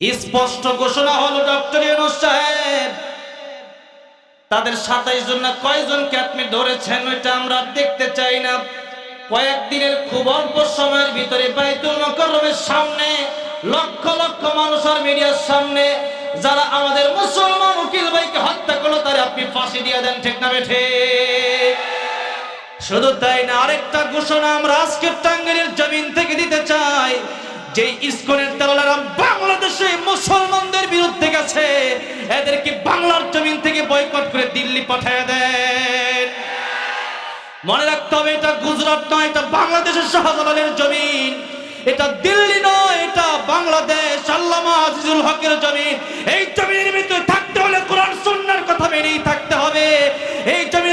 স্পষ্ট ঘোষণা হলো ডক্টর ইউনুস সাহেব। তাদের সাতাইশ জন না কয়জনকে আপনি ধরেছেন, ওইটা আমরা দেখতে চাই না। কয়েকদিনের খুব অল্প সময়ের ভিতরে বাইতুল মোকাররমের সামনে, লক্ষ লক্ষ মানুষ আর মিডিয়ার সামনে, যারা আমাদের মুসলমান উকিল ভাইকে হত্যা করল, তারা আপনি ফাঁসি দিয়ে দেন, ঠিক না বেঠে শুধু তাই না, আরেকটা ঘোষণা আমরা আজকের টাঙ্গাইলের জমিন থেকে দিতে চাই। যে ইসকনের দালালেরা বাংলাদেশে মুসলমানদের বিরুদ্ধে গেছে, এদেরকে বাংলার জমিন থেকে বয়কট করে দিল্লি পাঠিয়ে দেন। মনে রাখতে হবে, এটা গুজরাট নয়, এটা বাংলাদেশের শাহজালালের জমিন। এটা দিল্লি নয়, এটা বাংলাদেশ, আল্লামা আজিজুল হকের জমিন। এই জমিনের ভিতরে থাকতে হলে কোরআন সুন্নাহর কথা মেনেই থাকতে হবে। এই জমিনে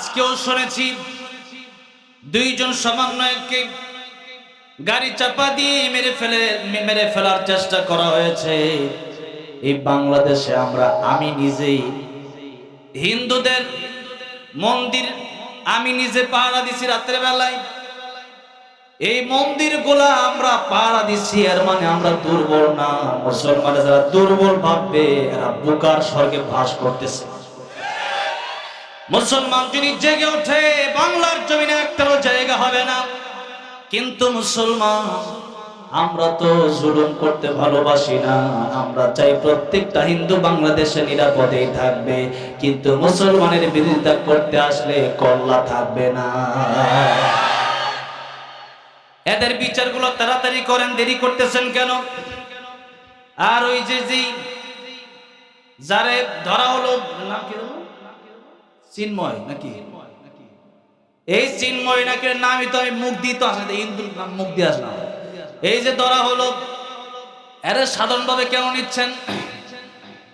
আজকেও শুনেছি দুইজন সমন্বয়ককে গাড়ি চাপা দিয়ে মেরে ফেলে, মেরে ফেলার চেষ্টা করা হয়েছে। এই বাংলাদেশে আমরা, আমি নিজেই হিন্দুদের মন্দির, আমি নিজে পাহারা দিছি রাত্রে বেলায় এই মন্দিরগুলা আমরা পাহারা দিচ্ছি এর মানে আমরা দুর্বল না। মুসলমানের যারা দুর্বল ভাববে, এরা বুকার স্বর্গে ভাস করতেছে। মুসলমান যদি জেগে ওঠে, বাংলার জমিনে একটারও জায়গা হবে না। কিন্তু মুসলমান, আমরা তো জুলুম করতে ভালোবাসি না, আমরা চাই প্রত্যেকটা হিন্দু বাংলাদেশে নিরাপদেই থাকবে। কিন্তু মুসলমানের বিরোধিতা করতে আসলে কল্লা থাকবে না। এদের বিচারগুলো তাড়াতাড়ি করেন, দেরি করতেছেন কেন? আর ওই যে যারে ধরা হলো নাম কি চিন্ময় নাকি? এই চিন্ময় নাকি নামই তো আমি মুখ দিয়ে তো আসে হিন্দুর নাম মুখ দিয়ে আসলাম। এই যে ধরা হলো, এরা সাধারণভাবে কেন নিচ্ছেন?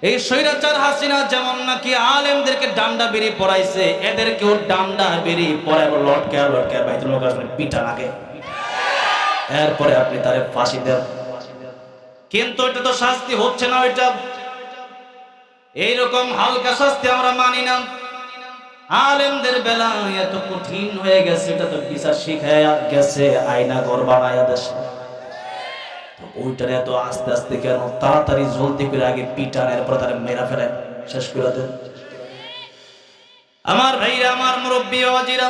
এই স্বৈরাচার হাসিনা যেমন নাকি আলেমদেরকে ডান্ডা বেরিয়ে পড়াইছে, এদেরকেও ডান্ডা বেরিয়ে পড়ায় লটকে লটকে, বাইতুল আসলে পিঠা লাগে। এরপরে আপনি তারে ফাঁসি দেন। কিন্তু এটা তো শাস্তি হচ্ছে না, ওইটা। এইরকম হালকা শাস্তি আমরা মানি না। আলেমদের বেলা এত কঠিন হয়ে গেছে, এটা তো বিচার শিখায় গেছে, আয়না ঘর বানায় দেশে। ওইটার এত আস্তে আস্তে কেন? তাড়াতাড়ি জলদি করে আগে পিটান, এরপর তারা মেরা ফেলেন। শেষ করে দেন। আমার ভাইরা, আমার মুরব্বী, অজিরা,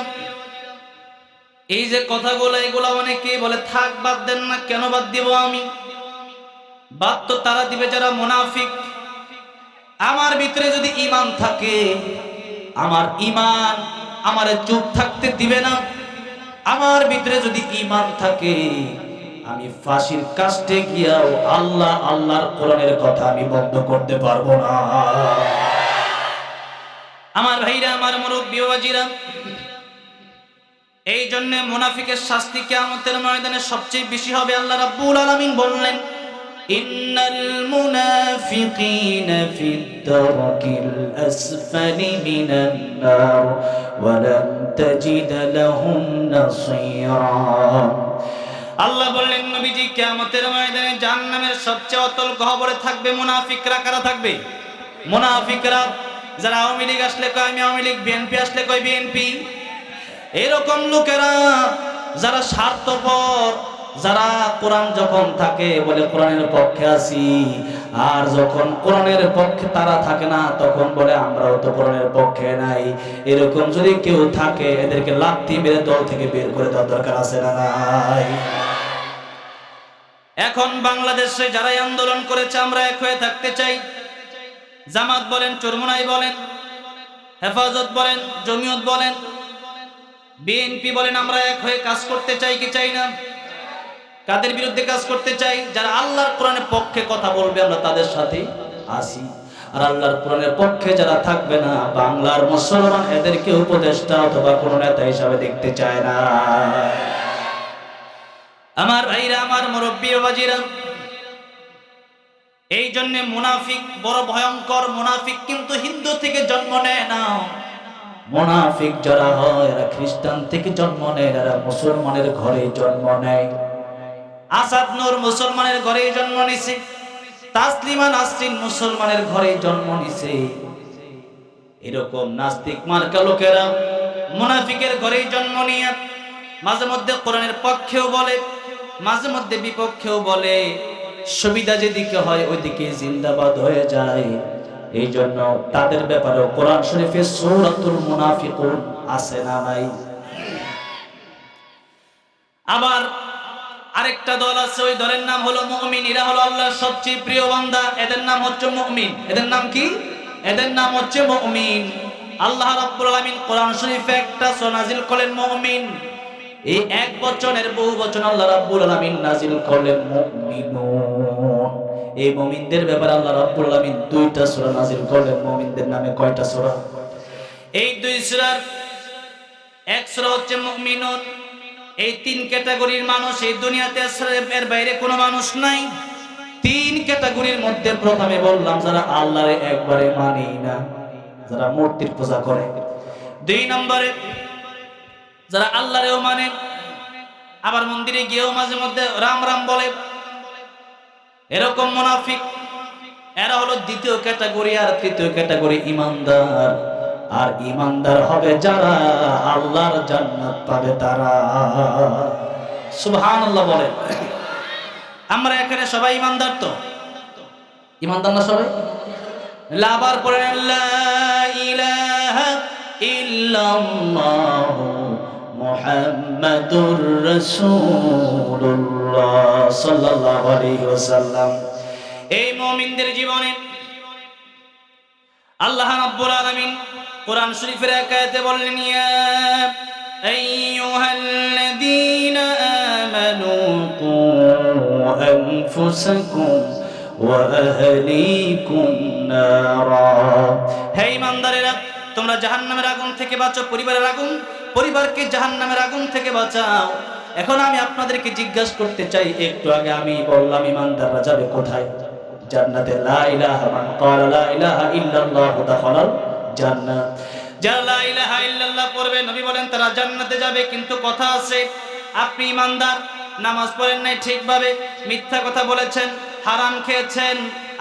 এই যে কথাগুলো, এগুলো অনেকে বলে, থাক, বাদ দেন না, কেন বাদ দিব আমি? বাদ তো তারা দিবে যারা মুনাফিক। আমার ভিতরে যদি ইমান থাকে আমার ইমান আমার চুপ থাকতে দিবে না। আমার ভিতরে যদি ইমান থাকে, আমি ফাঁসির কাস্টে গিয়াও আল্লাহ আল্লাহর কোরআনের কথা আমি বন্ধ করতে পারব না। আমার ভাইরা, আমার মুরব্বী বাজিরা, এই জন্য মুনাফিকের শাস্তি কিয়ামতের ময়দানে সবচেয়ে বেশি হবে। আল্লাহ রাব্বুল আলামিন বললেন মুনাফিকিনা ফিদ দারকিল আসফালি মিনান নার ওয়া লান তাজিদ লাহুম নাসীরা। আল্লাহ বললেন, নবীজি, কিয়ামতের ময়দানে জাহান্নামের সবচেয়ে অতল গহ্বরে থাকবে মুনাফিকরা, কারা থাকবে? মুনাফিকরা, যারা আওয়ামী লীগ আসলে কয়, আমি আওয়ামী লীগ, বিএনপি আসলে কয়, বিএনপি। এরকম লোকেরা, যারা স্বার্থপর যারা কোরআন যখন থাকে, বলে কোরআনের পক্ষে আছি। আর যখন কোরআনের পক্ষে তারা থাকে না, তখন বলে আমরাও তো কোরআনের পক্ষে নাই। এরকম যদি কেউ থাকে, এদেরকে লাত্তি মেরে দল থেকে বের করে দেওয়ার দরকার আছে না নাই? এখন বাংলাদেশে যারাই আন্দোলন করেছে, আমরা এক হয়ে থাকতে চাই। জামাত বলেন, চরমুনাই বলেন, হেফাজত বলেন, জমিয়ত বলেন, বিএনপি বলেন, আমরা এক হয়ে কাজ করতে চাই কি চাই না? কাদের বিরুদ্ধে কাজ করতে চাই? যারা আল্লাহর কোরআনের পক্ষে কথা বলবে, আমরা তাদের সাথে আসি। আর আল্লাহর কোরআনের পক্ষে যারা থাকবে না, বাংলার মুসলমান এদেরকে উপদেষ্টা অথবা কোন নেতা হিসাবে দেখতে চায় না। আমার ভাইরা, আমার মুরব্বী বাজিরা, এই জন্য মুনাফিক বড় ভয়ঙ্কর। মুনাফিক কিন্তু হিন্দু থেকে জন্ম নেয় না। মোনাফিক যারা হয়, এরা খ্রিস্টান থেকে জন্ম নেয়, এরা মুসলমানের ঘরে জন্ম নেয়। আসাদ নূর মুসলমানের ঘরে জন্ম নিছে। তাসলিমা নাসরিন মুসলমানের ঘরে জন্ম নিছে। এরকম নাস্তিক মার্কা লোকেরা মুনাফিকের ঘরে জন্ম নিয়ে মাঝে মধ্যে কোরআনের পক্ষেও বলে, মাঝে মধ্যে বিপক্ষেও বলে। সুবিধা যেদিকে হয় ওইদিকে জিন্দাবাদ হয়ে যায়। এই জন্য তাদের ব্যাপারে কোরআন শরীফে সূরাতুল মুনাফিকুন আছে না নাই? আবার আরেকটা দল আছে, ওই দলের নাম হলো মুমিন। এরা হলো আল্লাহর সবচেয়ে প্রিয় বান্দা। এদের নাম হচ্ছে মুমিন। এদের নাম কি? এদের নাম হচ্ছে মুমিন। আল্লাহ রাব্বুল আলামিন কোরআন শরীফে একটা সূরা নাজিল করলেন, মুমিন। এই এক বচনের বহু বচন আল্লাহ রাব্বুল আলামিন নাজিল করলেন, মুমিনুন। এই মুমিনদের ব্যাপারে আল্লাহ রাব্বুল আলামিন দুইটা সূরা নাজিল করলেন, মুমিনদের নামে কয়টা সূরা? এই দুই সূরার এক সূরা হচ্ছে মুমিনুন। এই তিন ক্যাটাগরির মানুষ এই দুনিয়াতে এর বাইরে কোনো মানুষ নাই। তিন ক্যাটাগরির মধ্যে প্রথমে বললাম, যারা আল্লাহরে একবারে মানেই না, যারা মূর্তির পূজা করে। দুই নম্বরে, যারা আল্লাহরেও মানে আবার মন্দিরে গিয়েও মাঝে মধ্যে রাম রাম বলে। এরকম মুনাফিক, এরা হলো দ্বিতীয় ক্যাটাগরি আর তৃতীয় ক্যাটাগরি ইমানদার। আর ইমানদার হবে যারা আল্লাহর জান্নাত পাবে তারা। সুবহানাল্লাহ বলে আমরা এখানে সবাই ইমানদার তো? ইমানদার না সবাই? লাভার পরে মুহাম্মাদুর রাসূলুল্লাহ সাল্লাল্লাহু আলাইহি ওয়াসাল্লাম। এই মুমিনদের জীবনে আল্লাহ রাব্বুল আলামিন কোরআন শরীফের এক আয়াতে বললেন, ইয়া আইয়ুহাল্লাযীনা আমানু কু আনফুসাকুম ওয়া আহলিকুম নারা। হে ঈমানদারেরা, তোমরা জাহান্নামের আগুন থেকে বাঁচো পরিবারের আগুন, পরিবারকে জাহান্নামের আগুন থেকে বাঁচাও। এখন আমি আপনাদেরকে জিজ্ঞাসা করতে চাই, একটু আগে আমি বললাম, ঈমানদাররা যাবে কোথায়? জান্নাতে লা ইলাহা মান ক্বালা, লা ইলাহা ইল্লাল্লাহু দাখালাল জান্নাত। যারা লা ইলাহা ইল্লাল্লাহ পড়বে, নবী বলেন তারা জান্নাতে যাবে, কিন্তু কথা আছে, আপনি ইমানদার, নামাজ পড়েন নাই ঠিকভাবে, মিথ্যা কথা বলেছেন, হারাম খেয়েছেন,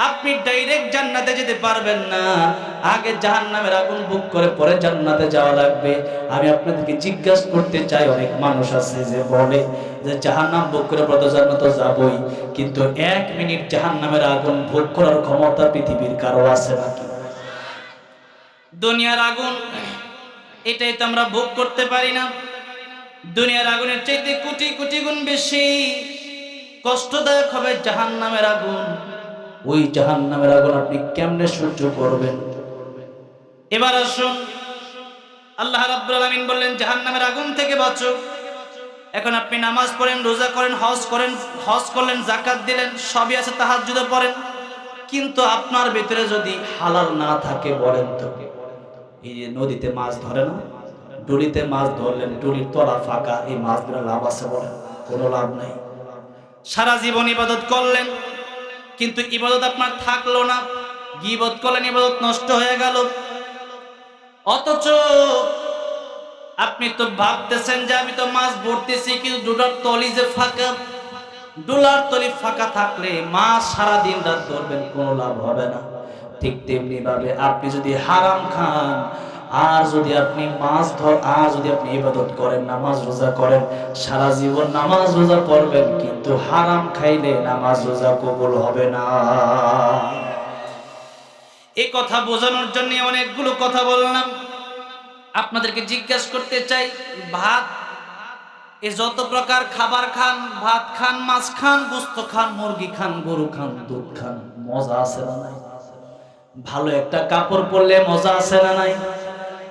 আপনি ডাইরেক্ট জান্নাতে যেতে পারবেন না। আগে জাহান্নামের আগুন বুক করে পরে জান্নাতে যাওয়া লাগবে। আমি আপনাদেরকে জিজ্ঞাসা করতে চাই, অনেক মানুষ আছে যে বলে যে জাহান্নাম বুক করে পরে জান্নাতে যাবই, কিন্তু এক মিনিট জাহান্নামের আগুন ভোগ করার ক্ষমতা পৃথিবীর কারও আছে নাকি? দুনিয়ার আগুন, এটাই তো আমরা ভোগ করতে পারি না। দুনিয়ার আগুনের চাইতে কোটি কোটি গুণ বেশি কষ্টদায়ক হবে জাহান নামের আগুন। ওই জাহান নামের আগুন আপনি কেমনে সহ্য করবেন? এবার আসুন, আল্লাহ রাব্বুল আলামিন বললেন, জাহান্নামের আগুন থেকে বাঁচো। এখন আপনি নামাজ পড়েন, রোজা করেন, হজ করেন, হজ করলেন জাকাত দিলেন, সবই আছে তাহাজ্জুদে পড়েন। কিন্তু আপনার ভিতরে যদি হালাল না থাকে বলেন তো। নদীতে মাছ ধরে না। ডুলিতে মাছ ধরলেন ডুলির তলা ফাঁকা এই মাছ ধরে লাভ আছে বলেন কোনো লাভ নাই। সারা জীবন ইবাদত করলেন, কিন্তু ইবাদত আপনার থাকল না। গিবত করলেন, ইবাদত নষ্ট হয়ে গেল। অথচ আপনি তো ভাবতেছেন যে আমি তো মাছ ভরতেছি, কিন্তু ডুলার তলি যে ফাঁকা, ডোলার তলি ফাঁকা থাকলে মাছ সারা দিন রাত ধরবেন, কোনো লাভ হবে না। ঠিক তেমনি ভাবে আপনি যদি হারাম খান, আর যদি আপনি মাছ ধর, আর যদি আপনি ইবাদত করেন, নামাজ রোজা করেন, সারা জীবন নামাজ রোজা পড়বেন, কিন্তু হারাম খাইলে নামাজ রোজা কবুল হবে না। এই কথা বোঝানোর জন্য অনেকগুলো কথা বললাম। আপনাদেরকে জিজ্ঞাসা করতে চাই, ভাত, এ যত প্রকার খাবার খান, ভাত খান, মাছ খান, গোস্ত খান, মুরগি খান, গরু খান, দুধ খান, মজা আছে না নাই? ভালো একটা কাপড় পরলে মজা আছে না নাই?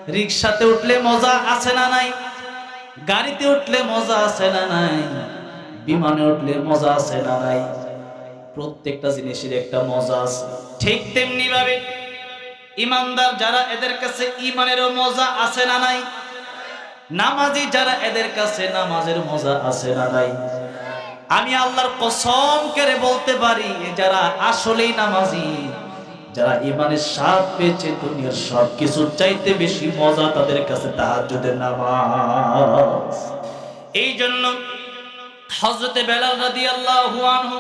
রিক্সাতে উঠলে মজা আছে না নাই? গাড়িতে উঠলে মজা আছে না নাই? বিমানে উঠলে মজা আছে না নাই? প্রত্যেকটা জিনিসের একটা মজা আছে। ঠিক তেমনি ভাবে ইমানদার যারা এদের কাছে ইমানেরও মজা আছে না নাই? নামাজি যারা এদের কাছে নামাজের মজা আছে না নাই? আমি আল্লাহর কসম করে বলতে পারি, যারা আসলেই নামাজি যারা ইমানের স্বাদ পেয়েছে, দুনিয়ার সব কিছু চাইতে বেশি মজা তাদের কাছে তাহাজ্জুদের নামাজ। এই জন্য হজরতে বেলাল রাদিয়াল্লাহু আনহু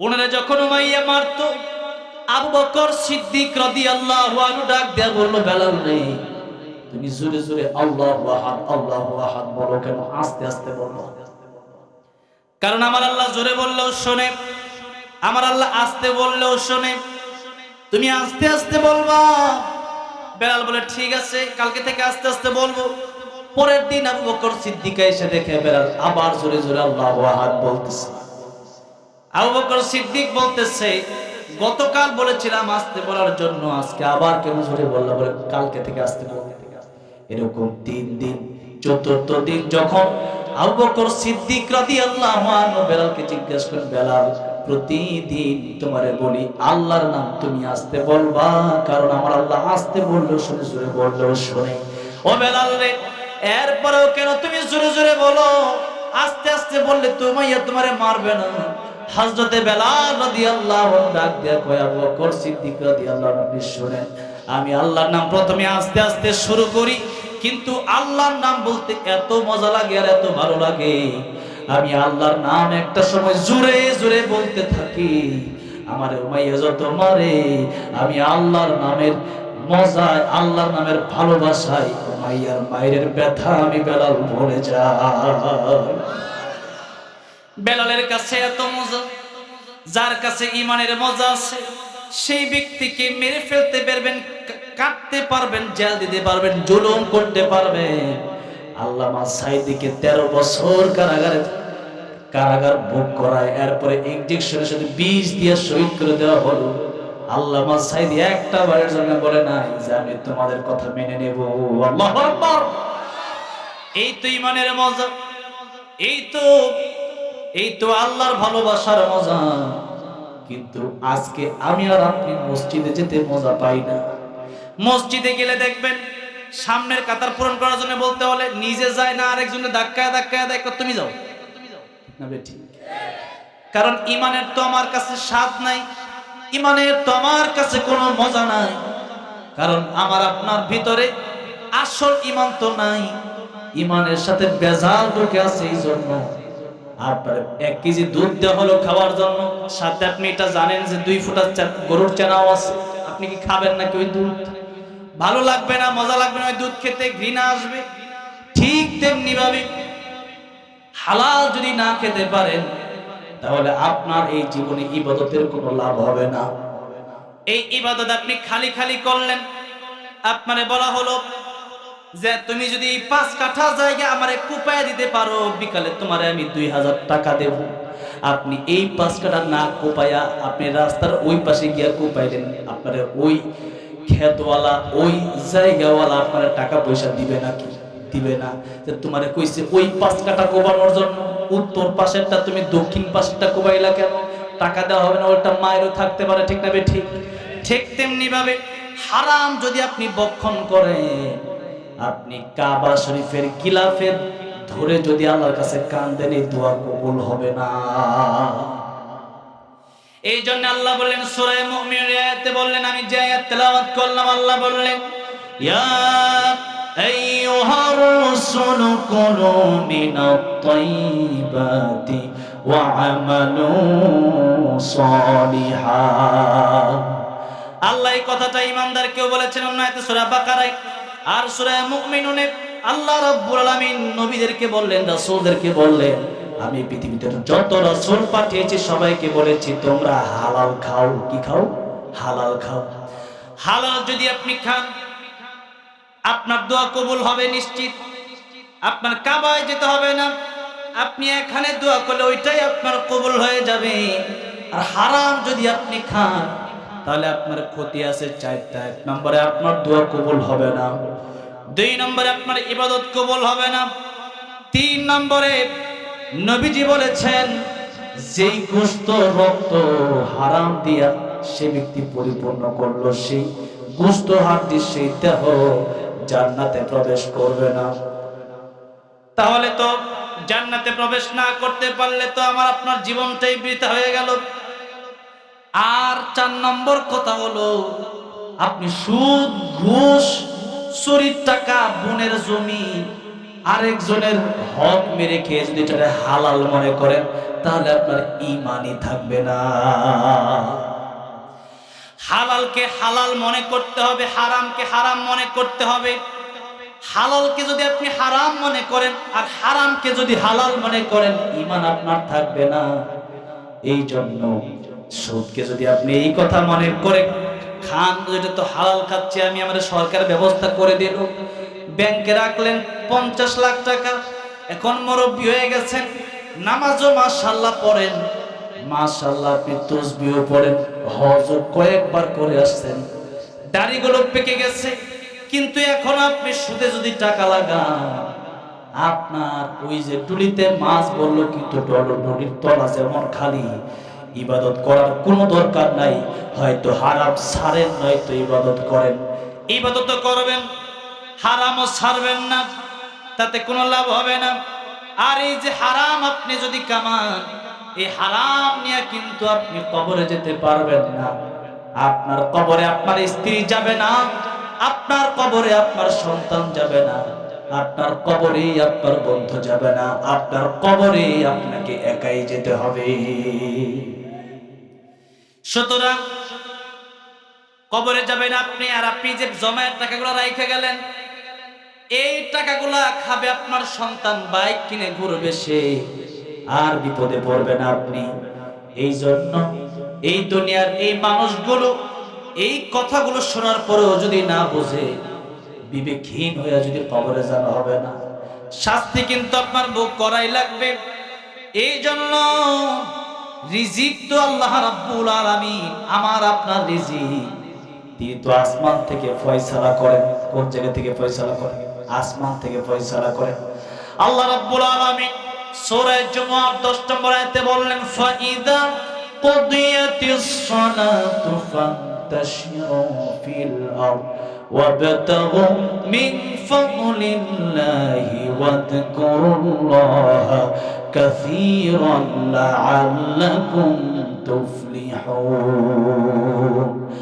ওনারা যখন উমাইয়া মারত, আবু বকর সিদ্দিক রাদিয়াল্লাহু আনহু ডাক দেয়া বলল, বেলাল রে, তুমি জোরে জোরে আল্লাহু আহাদ আল্লাহু আহাদ বলো কেন? আস্তে আস্তে বলো কারণ আমার আল্লাহ জোরে বললেও শোনে আমার আল্লাহ আস্তে বললেও শোনে। তুমি আস্তে আস্তে বলবা। বেলাল বলে, ঠিক আছে, কালকে থেকে আস্তে আস্তে বলব। পরের দিন আবু বকর সিদ্দিকা এসে দেখে বেলাল আবার জোরে জোরে আল্লাহু আহাদ বলতেছে। আবু বকর সিদ্দিক বলতেছে, গতকাল বলেছিলাম আসতে বলার জন্য, আজকে আবার কেন জোরে বললাম বলে, কালকে থেকে আসতে এরকম তিন দিন, চতুর্থ দিন যখন আবু বকর সিদ্দিক রাদিয়াল্লাহু আনহু বেলালকে জিজ্ঞেস করেন, বেলাল প্রতিদিন তোমারে বলি, আল্লাহর নাম তুমি আসতে বলবা, কারণ আমার আল্লাহ আসতে বললেও শুনে, জোরে বললেও শুনে। ও বেলাল রে, এরপরেও কেন তুমি জোরে জোরে বলো? আস্তে আস্তে বললে তোমারে মারবে না। হযরতে বেলাল রাদিয়াল্লাহু ডাক দিয়া বকর সিদ্দিক আমি আল্লাহর নাম প্রথমে আস্তে আস্তে শুরু করি, কিন্তু আল্লাহর নাম বলতে এত মজা লাগে আর এত ভালো লাগে। আমি আল্লাহর নাম একটা সময় জোরে জোরে বলতে থাকি। আমার উমাইয়া যত মারে, আমি আল্লাহর নামের মজায়, আল্লাহর নামের ভালোবাসায় উমাইয়ার মায়ের ব্যথা আমি বেলাল ভরে যাই। বেলালের কাছে এত মজা, যার কাছে ইমানের মজা আছে, সেই ব্যক্তিকে মেরে ফেলতে পারবেন কাটতে পারবেন, জেল দিতে পারবেন, জুলুম করতে পারবেন। আল্লামা সাইদিকে তেরো বছর কারাগারে কারাগার ভোগ করায়, এরপরে ইনজেকশনের সাথে বিষ দিয়ে শহীদ করে দেওয়া হলো। আল্লামা সাইদি একটা বারের জন্য বলে, নাই, যে আমি তোমাদের কথা মেনে নেব। আল্লাহু এই তো ইমানের মজা, এই তো এই তো আল্লাহর ভালোবাসার মজা। কিন্তু আজকে আমি আর আপনি মসজিদে যেতে মজা পাই না। মসজিদে গেলে দেখবেন, সামনের কাতার পূরণ করার জন্য বলতে হলে, নিজে যায় না আরেকজনের ধাক্কায় ধাক্কায় দেয় তুমি যাও। না বেঠিক কারণ ইমানের তো আমার কাছে স্বাদ নাই, ইমানের তো আমার কাছে কোনো মজা নাই। কারণ আমার আপনার ভিতরে আসল ইমান তো নাই, ইমানের সাথে বেজাল ঢুকে আছে এই জন্য। আপনার এক কেজি দুধ দেওয়া খাওয়ার জন্য। সাথে আপনি এটা জানেন যে দুই গরুর আছে। আপনি কি খাবেন নাকি ওই দুধ? ভালো লাগবে না, মজা লাগবে না, ওই দুধ খেতে ঘৃণা আসবে। ঠিক তেমনি ভাবে হালাল যদি না খেতে পারেন, তাহলে আপনার এই জীবনে ইবাদতের কোনো লাভ হবে না। এই ইবাদত আপনি খালি খালি করলেন। আপনারে বলা হলো যে, তুমি যদি পাঁচ কাঠা জায়গা আমারে কুপায় দিতে পারো, বিকালে তোমারে আমি দুই হাজার টাকা দেব। আপনি এই পাঁচ কাঠা না কোপায়া আপনি রাস্তার ওই পাশে গিয়া কোপাইলেন, আপনার ওই খেতওয়ালা ওই জায়গাওয়ালা আপনার টাকা পয়সা দিবে নাকি? দিবে না। যে তোমারে কইছে, ওই পাঁচ কাঠা কোবানোর জন্য উত্তর পাশেরটা তুমি দক্ষিণ পাশেরটা কোবাইলা কেন? টাকা দেওয়া হবে না ওটা মায়েরও থাকতে পারে, ঠিক না ঠিক? ঠিক তেমনি ভাবে হারাম যদি আপনি বক্ষণ করেন, আপনি কাবা শরীফের গিলাফের ধরে যদি আল্লাহর কাছে কান দেন, এই দোয়া কবুল হবে না। এই জন্য আল্লাহ বললেন, সূরা মুমিনের আয়াতে বললেন, আমি যে আয়াত তেলাওয়াত করলাম, আল্লাহ বললেন, ইয়া কুলু মিনাত তাইয়িবাতি ওয়া আমালু সালিহা আল্লাহ, এই কথাটা ইমানদারকেও বলেছেন অন্য আয়াতে সূরা বাকারায় আর সূরা মুমিনুনে আল্লাহ রাব্বুল আলামিন নবীদেরকে বললেন, রাসূলদেরকে বললেন, আমি পৃথিবীতে যত রাসূল পাঠিয়েছি, সবাইকে বলেছি, তোমরা হালাল খাও। কি খাও? হালাল খাও। হালাল যদি আপনি খান, আপনার দোয়া কবুল হবে নিশ্চিত। আপনার কাবায় যেতে হবে না। আপনি এখানে দোয়া করলে ওইটাই আপনার কবুল হয়ে যাবে। আর হারাম যদি আপনি খান, তাহলে আপনার ক্ষতি আছে চারটা। এক নম্বরে আপনার দোয়া কবুল হবে না। দুই নম্বরে আপনার ইবাদত কবুল হবে না। তিন নম্বরে নবীজি বলেছেন, যেই গোস্ত রক্ত হারাম দিয়া সে ব্যক্তি পরিপূর্ণ করল, সেই গোস্ত হাড্ডি সেই দেহ জান্নাতে প্রবেশ করবে না। তাহলে তো জান্নাতে প্রবেশ না করতে পারলে তো আমার আপনার জীবনটাই বৃথা হয়ে গেল। আর চার নম্বর কথা হলো, আপনি সুদ, ঘুষ, চুরির টাকা, বোনের জমি, আরেকজনের হক মেরে খেয়ে যদি হালাল মনে করেন, তাহলে আপনার ইমানই থাকবে না। হালালকে হালাল মনে করতে হবে, হারামকে হারাম মনে করতে হবে। হালালকে যদি আপনি হারাম মনে করেন, আর হারামকে যদি হালাল মনে করেন ইমান আপনার থাকবে না। এই জন্য সুদকে যদি আপনি এই কথা মনে করে খান, যেটা তো হালাল খাচ্ছে আমি আমাদের সরকার ব্যবস্থা করে দিল। ব্যাংকে রাখলেন পঞ্চাশ লাখ টাকা, এখন মুরব্বী হয়ে গেছেন, নামাজও মাশাল্লাহ পড়েন। মাশাল্লাহ আপনি তসবিও পড়েন, হজও কয়েকবার করে আসছেন। দাড়িগুলো পেকে গেছে কিন্তু এখন আপনি সুদে যদি টাকা লাগান, আপনার ওই যে টুলিতে মাছ বলল কিন্তু টুলির তলা যেমন খালি, ইবাদত করার কোনো দরকার নাই, হয়তো হারাম সারেন নয়তো ইবাদত করেন। ইবাদত করবেন, হারামও ছাড়বেন না, তাতে কোনো লাভ হবে না। আর এই যে হারাম আপনি যদি কামান, এই হারাম নিয়ে কিন্তু আপনি কবরে যেতে পারবেন না। আপনার কবরে আপনার স্ত্রী যাবে না। আপনার কবরে আপনার সন্তান যাবে না, আপনার কবরে আপনার বন্ধু যাবে না, আপনার কবরে আপনাকে একাই যেতে হবে। সুতরাং কবরে যাবেন আপনি আর আপনি যে জমায়ের টাকাগুলো রেখে গেলেন, এই টাকাগুলা খাবে আপনার সন্তান, বাইক কিনে ঘুরবে সে, আর বিপদে পড়বে না আপনি। এই জন্য এই দুনিয়ার এই মানুষগুলো এই কথাগুলো শোনার পরেও যদি না বোঝে, বিবেকহীন হয়ে যদি কবরে জানা হবে না। শাস্তি কিন্তু আপনার বুক করাই লাগবে। এই জন্য রিজিক তো আল্লাহ রাব্বুল আলামিন আমার আপনার রিজিক। তিনি তো আসমান থেকে ফয়সালা করেন, কোন জায়গা থেকে ফয়সালা করেন? আসমান থেকে ফয়সালা করেন। আল্লাহ রাব্বুল আলামিন সূরা জুমুআ 10 নম্বর আয়াতে বললেন ফাইদা কুদিয়াতিস সালাতু وانتشروا في الأرض وابتغوا من فضل الله واذكروا الله كثيرا لعلكم تفلحون.